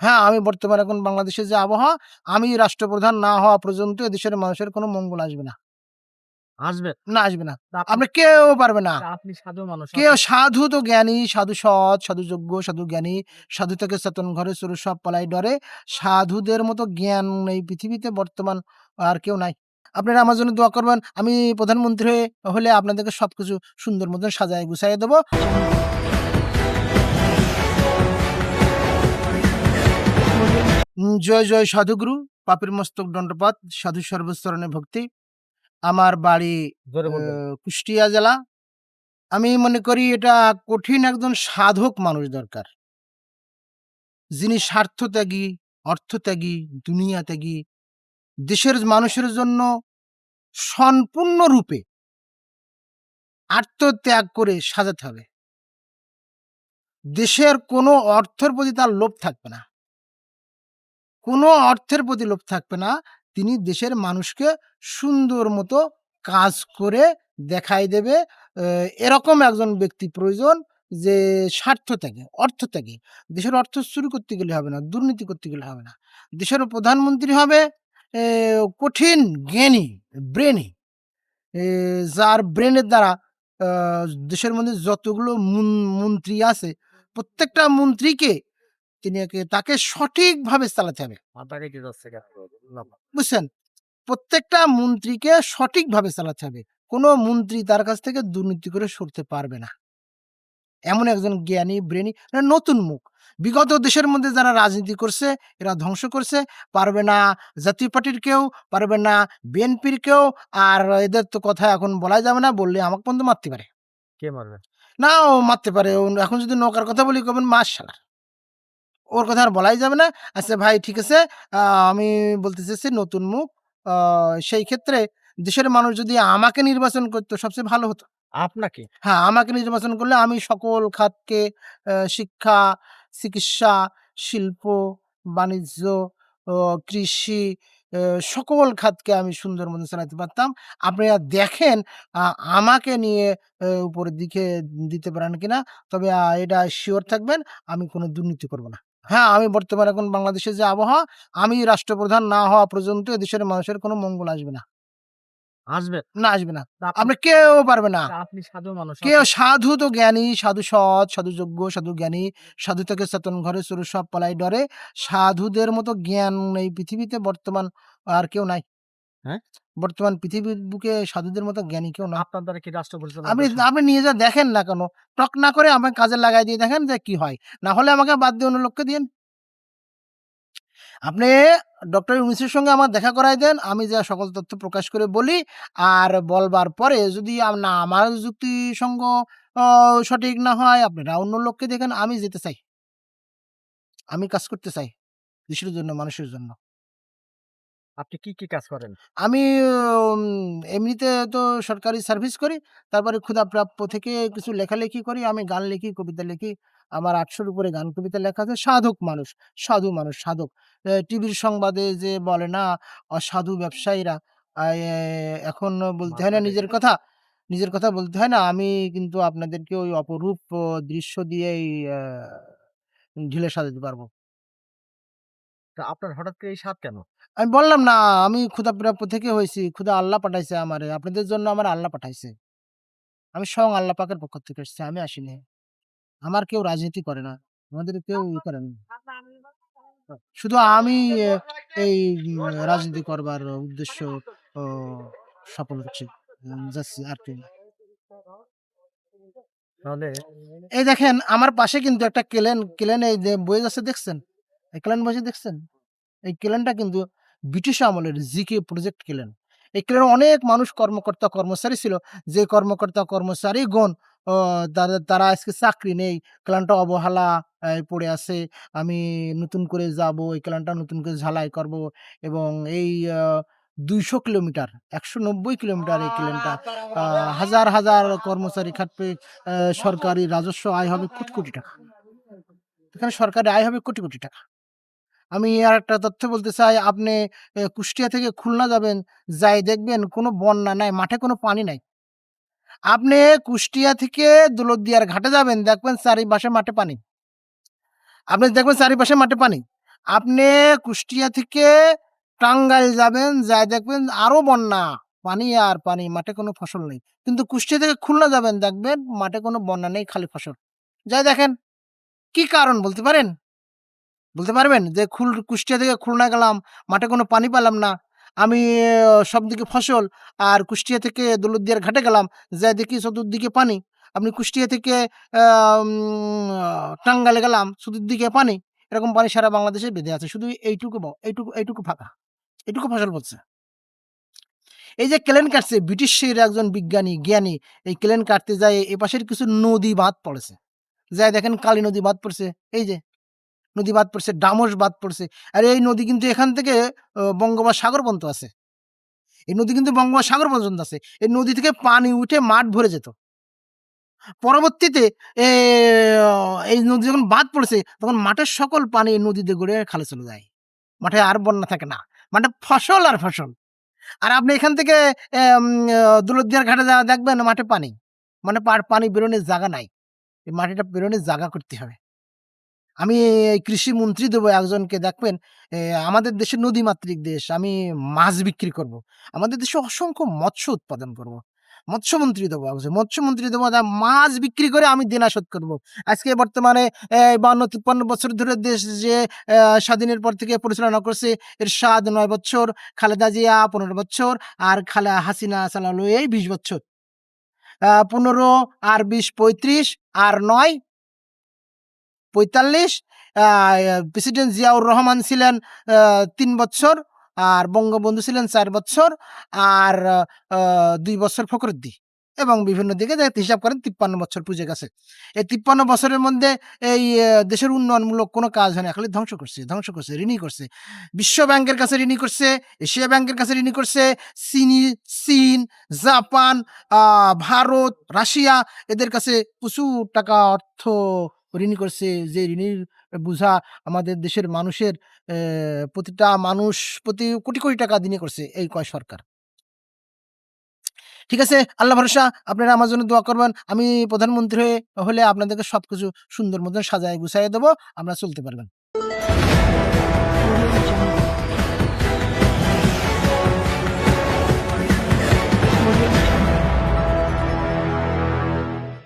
হ্যাঁ, আমি বর্তমানে এখন বাংলাদেশের যে আবহাওয়া, আমি রাষ্ট্রপ্রধান না হওয়া পর্যন্ত এদেশের মানুষের কোনো মঙ্গল আসবে না। আসবে? না আসবে না। আপনি কেউ পারবে না। আপনি সাধু মানুষ। কেউ সাধু তো জ্ঞানী, সাধু সৎ, সাধু যোগ্য, সাধু জ্ঞানী, সাধু থেকে চেতন ঘরে চোর সব পলায় ডরে। সাধুদের মতো জ্ঞান এই পৃথিবীতে বর্তমান আর কেউ নাই। আপনারা আমার জন্য দোয়া করবেন। আমি প্রধানমন্ত্রী হয়ে হলে আপনাদেরকে সবকিছু সুন্দর মতন সাজায় গুছাইয়া দেব। জয়, জয় সাধুগুরু, পাপীর মস্তক দণ্ডপাত, সাধু সর্বস্তরণে ভক্তি। আমার বাড়ি। কুষ্টিয়া জেলা। আমি মনে করি এটা কঠিন একজন সাধক মানুষ দরকার। যিনি স্বার্থত্যাগী, অর্থত্যাগী, দুনিয়াত্যাগী, দেশের মানুষের জন্য সম্পূর্ণরূপে আত্মত্যাগ করে সাজাতে হবে। দেশের কোনো অর্থের প্রতি তার লোভ থাকবে না। কোনো অর্থের প্রতি লোভ থাকবে না। তিনি দেশের মানুষকে সুন্দর মতো কাজ করে দেখাই দেবে। এরকম একজন ব্যক্তি প্রয়োজন যে স্বার্থ থেকে অর্থ অর্থত্যাগী। দেশের অর্থ চুরি করতে গেলে হবে না, দুর্নীতি করতে গেলে হবে না। দেশের প্রধানমন্ত্রী হবে কঠিন জ্ঞানী, ব্রেনি। যার ব্রেনের দ্বারা দেশের মধ্যে যতগুলো মুন মন্ত্রী আছে, প্রত্যেকটা মন্ত্রীকে তিনি তাকে সঠিকভাবে চালাতে হবে। বুঝছেন? প্রত্যেকটা মন্ত্রীকে সঠিকভাবে চালাতে হবে। কোনো মন্ত্রী তার কাছ থেকে দুর্নীতি করে সরতে পারবে না। এমন একজন জ্ঞানী, ব্রেনি নতুন মুখ। বিগত দেশের মধ্যে যারা রাজনীতি করছে, এরা ধ্বংস করছে। পারবে না জাতীয় পার্টির কেউ, পারবে না বিএনপির কেউ। আর এদের তো কথা এখন বলাই যাবে না। বললে আমাকে পর্যন্ত মারতে পারে। কে মারবে? না ও মারতে পারে। এখন যদি নৌকার কথা বলি কবেন মার শালা। ওর কথা আর বলাই যাবে না। আচ্ছা ভাই ঠিক আছে। আমি বলতে চাইছি নতুন মুখ। সেই ক্ষেত্রে দেশের মানুষ যদি আমাকে নির্বাচন করতো সবচেয়ে ভালো হতো। আপনাকে? হ্যাঁ, আমাকে নির্বাচন করলে আমি সকল খাতকে শিক্ষা, চিকিৎসা, শিল্প, বাণিজ্য, কৃষি সকল খাতকে আমি সুন্দর মতো চালাতে পারতাম। আপনারা দেখেন আমাকে নিয়ে উপরের দিকে দিতে পারেন কিনা। তবে এটা শিওর থাকবেন আমি কোনো দুর্নীতি করব না। হ্যাঁ, আমি বর্তমানে এখন বাংলাদেশের যে আবহাওয়া, আমি রাষ্ট্রপ্রধান না হওয়া পর্যন্ত এদেশের মানুষের কোনো মঙ্গল আসবে না। আসবে? না আসবে না। আপনি কেউ পারবে না। আপনি সাধু মানুষ। কেউ সাধু তো জ্ঞানী, সাধু সৎ, সাধু যোগ্য, সাধু জ্ঞানী, সাধু থেকে চেতন ঘরে চোর সব পলায় ডরে। সাধুদের মতো জ্ঞান এই পৃথিবীতে বর্তমান আর কেউ নাই। হ্যাঁ? বর্তমান পৃথিবীর বুকে সাধুদের মতো জ্ঞানী কেউ না আপনার দ্বারা কি রাষ্ট্র পরিচালনা আপনি আপনি নিয়ে যা দেখেন না কেন। টক না করে আমাকে কাজে লাগায় দিয়ে দেখেন যে কি হয়। না হলে আমাকে বাদ দিয়ে অন্য লোককে দিন আপনি ডক্টর ইউনূসের সঙ্গে আমার দেখা করাই দেন। আমি যা সকল তথ্য প্রকাশ করে বলি। আর বলবার পরে যদি না আমার যুক্তিসঙ্গ সঠিক না হয়, আপনারা অন্য লোককে দেখেন। আমি যেতে চাই। আমি কাজ করতে চাই। দেশের জন্য, মানুষের জন্য। আপনি কি, কি কাজ করেন? আমি উম এমনিতে তো সরকারি সার্ভিস করি। তারপরে ক্ষুধাপ্রাপ্য থেকে কিছু লেখালেখি করি। আমি গান লিখি, কবিতা লিখি। আমার আটশোর উপরে গান কবিতা লেখা আছে। সাধক মানুষ, সাধু মানুষ, সাধক। টিভির সংবাদে যে বলে না অসাধু ব্যবসায়ীরা এ এখন বলতে হয় না নিজের কথা নিজের কথা বলতে হয় না। আমি কিন্তু আপনাদেরকে ওই অপরূপ দৃশ্য দিয়েই ঢেলে সাজাতে পারব। তা আপনার হঠাৎ করে এই স্বাদ কেন? আমি বললাম না আমি ক্ষুধাপ্রাপ্য থেকে হয়েছি ক্ষুধা আল্লাহ পাঠাইছে আমারে। আপনাদের জন্য আমার আল্লাহ পাঠাইছে। আমি স্বয়ং আল্লাহ পাকের পক্ষ থেকে এসেছি। আমি আসিনি। আমার কেউ রাজনীতি করে না। আমাদের কেউ ই করে না। শুধু আমি এই রাজনীতি করবার উদ্দেশ্য সফল হচ্ছি। যাচ্ছি আর কি এই দেখেন আমার পাশে কিন্তু একটা কেলেন, কেলেন এই বয়ে যাচ্ছে দেখছেন? এই কেলেন বইছে দেখছেন? এই কেলেনটা কিন্তু ব্রিটিশ আমলের জিকে প্রজেক্ট কেলেন। এই কেলেনে অনেক মানুষ কর্মকর্তা কর্মচারী ছিল। যে কর্মকর্তা কর্মচারীগণ তারা আজকে চাকরি নেই। ক্লানটা অবহেলায় পড়ে আছে। আমি নতুন করে যাব। এই ক্লানটা নতুন করে ঝালাই করব এবং এই দুইশো কিলোমিটার একশো নব্বই কিলোমিটার এই কেলেনটা। হাজার, হাজার কর্মচারী খাটবে। সরকারি রাজস্ব আয় হবে কোটি, কোটি টাকা। এখানে সরকারি আয় হবে কোটি, কোটি টাকা। আমি আরেকটা তথ্য বলতে চাই, আপনি কুষ্টিয়া থেকে খুলনা যাবেন, যাই দেখবেন কোনো বন্যা নাই, মাঠে কোনো পানি নাই। আপনি কুষ্টিয়া থেকে দৌলতদিয়ার ঘাটে যাবেন, দেখবেন চারিপাশে মাঠে পানি। আপনি দেখবেন চারিপাশে মাঠে পানি। আপনি কুষ্টিয়া থেকে টাঙ্গাইল যাবেন যাই দেখবেন আরও বন্যা পানি আর পানি মাঠে কোনো ফসল নেই কিন্তু কুষ্টিয়া থেকে খুলনা যাবেন দেখবেন মাঠে কোনো বন্যা নেই খালি ফসল যাই দেখেন কি কারণ বলতে পারেন বলতে পারবেন? যে খুল, কুষ্টিয়া থেকে খুলনা গেলাম, মাঠে কোনো পানি পেলাম না। আমি সব দিকে ফসল আর কুষ্টিয়া থেকে দৌলতদিয়ার ঘাটে গেলাম, যাই দেখি চতুর্দিকে পানি। আপনি কুষ্টিয়া থেকে টাঙ্গাইলে গেলাম, চতুর্দিকে পানি। এরকম পানি সারা বাংলাদেশে বেঁধে আছে। শুধু এইটুকু এইটুকু এইটুকু ফাঁকা। এইটুকু ফসল বলছে এই যে কেলেন কাটছে ব্রিটিশের একজন বিজ্ঞানী, জ্ঞানী, এই কেলেন কাটতে যায়, এপাশের কিছু নদী বাঁধ পড়েছে। যাই দেখেন, কালী নদী বাঁধ পড়ছে। এই যে নদী বাঁধ পড়ছে, ডামস বাঁধ পড়ছে। আর এই নদী কিন্তু এখান থেকে বঙ্গোপসাগর পর্যন্ত আছে। এই নদী কিন্তু বঙ্গোপসাগর পর্যন্ত আছে। এই নদী থেকে পানি উঠে মাঠ ভরে যেত। পরবর্তীতে এই নদী যখন বাঁধ পড়ছে, তখন মাঠের সকল পানি নদীতে গড়ে খালে চলে যায়। মাঠে আর বন্যা থাকে না। মাঠে ফসল আর ফসল। আর আপনি এখান থেকে দুলদিয়ার ঘাটে যা, দেখবেন মাঠে পানি। মানে পানি বেরোনোর জায়গা নাই। এই মাটিটা বেরোনোর জায়গা করতে হবে। আমি এই কৃষি মন্ত্রী দেবো একজনকে, দেখবেন আমাদের দেশে নদীমাতৃক দেশ, আমি মাছ বিক্রি করব। আমাদের দেশে অসংখ্য মৎস্য উৎপাদন করব। মৎস্যমন্ত্রী দেবো মৎস্যমন্ত্রী দেবো মাছ বিক্রি করে আমি দেনা শোধ করব আজকে বর্তমানে বান্ন, তিপ্পান্ন বছর ধরে দেশ যে স্বাধীনের পর থেকে পরিচালনা করছে, এর স্বাদ নয় বছর খালেদা জিয়া পনেরো বছর আর খালা হাসিনা চালালো এই বিশ বছর পনেরো আর বিশ পঁয়ত্রিশ, আর নয় পঁয়তাল্লিশ প্রেসিডেন্ট জিয়াউর রহমান ছিলেন তিন বছর আর বঙ্গবন্ধু ছিলেন চার বছর আর দুই বছর ফখরুদ্দি এবং বিভিন্ন দিকে হিসাব করেন তিপ্পান্ন বছর পুজো গেছে। এই তিপ্পান্ন বছরের মধ্যে এই দেশের উন্নয়নমূলক কোনো কাজ হয় না, খালি ধ্বংস করছে ধ্বংস করছে, ঋণই করছে। বিশ্ব ব্যাংকের কাছে ঋণী করছে, এশিয়া ব্যাংকের কাছে ঋণী করছে, চিনি, চীন, জাপান ভারত, রাশিয়া, এদের কাছে প্রচুর টাকা অর্থ ঋণী করছে, যে ঋণের বোঝা আমাদের দেশের মানুষের প্রতিটা মানুষ প্রতি কোটি কোটি টাকা দিনে করছে এই কয় সরকার। ঠিক আছে? আল্লাহ ভরসা, আপনারা আমার জন্য দোয়া করবেন। আমি প্রধানমন্ত্রী হয়ে হলে আপনাদেরকে সবকিছু সুন্দর মতন সাজায় গুছাই দেবো, আমরা চলতে পারবেন.